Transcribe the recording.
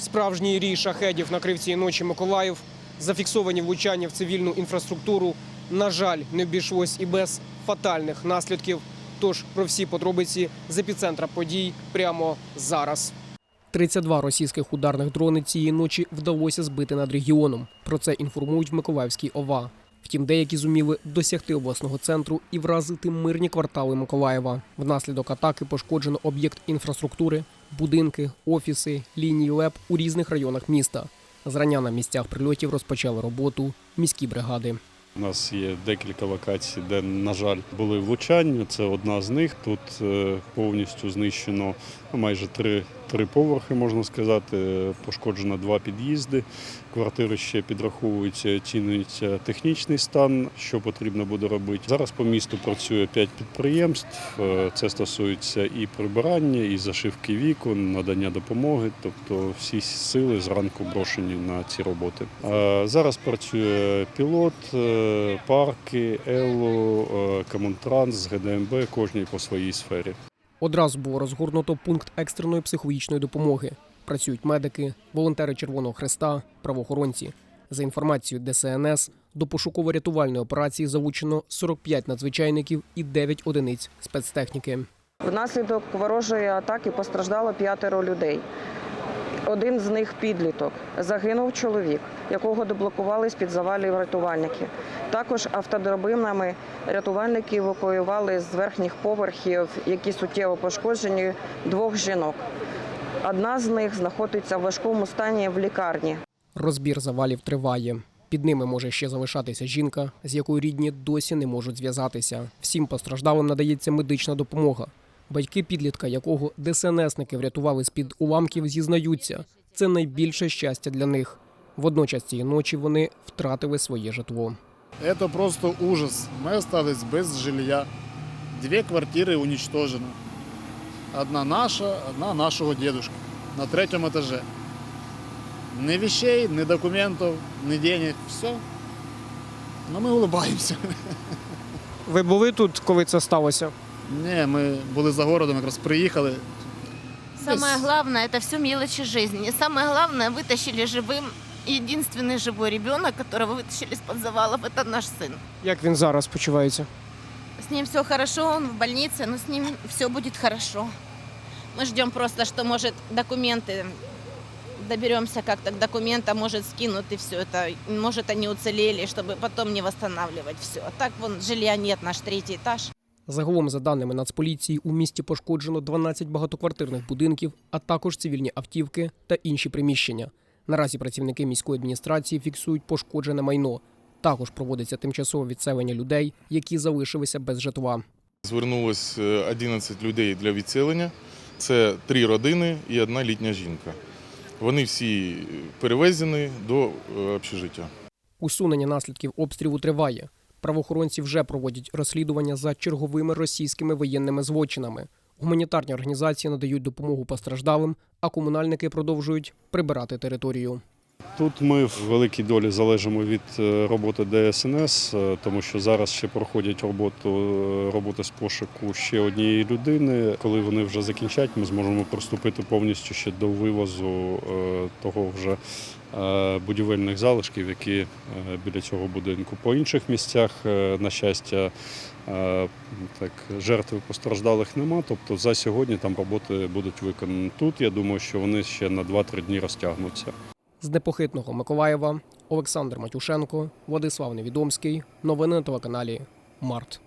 Справжній рій шахедів накрив цієї ночі Миколаїв. Зафіксовані влучання в цивільну інфраструктуру. На жаль, не обійшлось і без фатальних наслідків. Тож про всі подробиці з епіцентра подій прямо зараз. 32 російських ударних дрони цієї ночі вдалося збити над регіоном. Про це інформують в Миколаївській ОВА. Втім, деякі зуміли досягти обласного центру і вразити мирні квартали Миколаєва. Внаслідок атаки пошкоджено об'єкт інфраструктури, будинки, офіси, лінії ЛЕП у різних районах міста. Зрання на місцях прильотів розпочали роботу міські бригади. У нас є декілька локацій, де, на жаль, були влучання. Це одна з них. Тут е, повністю знищено ну, майже три, три поверхи, можна сказати. Пошкоджено два під'їзди. Квартири ще підраховуються, оцінюється технічний стан, що потрібно буде робити. Зараз по місту працює п'ять підприємств. Е, Це стосується і прибирання, і зашивки вікон, надання допомоги. Тобто всі сили зранку брошені на ці роботи. Зараз працює пілот, е, парки, Ело, е, Комунтранс, ГДМБ, кожній по своїй сфері. Одразу було розгорнуто пункт екстреної психологічної допомоги. Працюють медики, волонтери Червоного Хреста, правоохоронці. За інформацією ДСНС, до пошуково-рятувальної операції залучено 45 надзвичайників і 9 одиниць спецтехніки. Внаслідок ворожої атаки постраждало п'ятеро людей. Один з них підліток. Загинув чоловік, якого деблокували з-під завалів рятувальники. Також автодробинами рятувальники евакуювали з верхніх поверхів, які суттєво пошкоджені, двох жінок. Одна з них знаходиться в важкому стані в лікарні. Розбір завалів триває. Під ними може ще залишатися жінка, з якою рідні досі не можуть зв'язатися. Всім постраждалим надається медична допомога. Батьки підлітка, якого ДСНСники врятували з-під уламків, зізнаються, це найбільше щастя для них. Водночас цієї ночі вони втратили своє житло. Это просто ужас. Мы остались без жилья. Две квартиры уничтожены. Одна наша, одна нашего дедушки на третьем этаже. Ни вещей, ни документов, ни денег. Все. Но ми улыбаємося. Ви були тут, коли це сталося? Ні, ми були за городом, якраз приїхали. Самое главное это все мелочи жизни. И самое главное вытащили живым. Единственный живой ребенок, которого вытащили из-под завалов, это наш сын. Як він зараз почувається? С ним все хорошо, он в больнице, но с ним все будет хорошо. Мы ждем просто, что может документы доберемся как-то к документам, может скинут и все это, может они уцелели, чтобы потом не восстанавливать все. А так вон жилья нет, наш третий этаж. Загалом, за даними Нацполіції, у місті пошкоджено 12 багатоквартирних будинків, а також цивільні автівки та інші приміщення. Наразі працівники міської адміністрації фіксують пошкоджене майно. Також проводиться тимчасове відселення людей, які залишилися без житла. Звернулось е, 11 людей для відселення. Це три родини і одна літня жінка. Вони всі перевезені до е, общежиття. Усунення наслідків обстрілу триває. Правоохоронці вже проводять розслідування за черговими російськими воєнними злочинами. Гуманітарні організації надають допомогу постраждалим, а комунальники продовжують прибирати територію. Тут ми в великій долі залежимо від е, роботи ДСНС, е, тому що зараз ще проходять роботу е, роботи з пошуку ще однієї людини. Коли вони вже закінчать, ми зможемо приступити повністю ще до вивозу того вже будівельних залишків, які біля цього будинку. По інших місцях, на щастя, так жертв постраждалих нема. Тобто за сьогодні там роботи будуть виконані. Тут я думаю, що вони ще на 2-3 дні розтягнуться. З непохитного Миколаєва Олександр Матюшенко, Владислав Невідомський. Новини на телеканалі Март.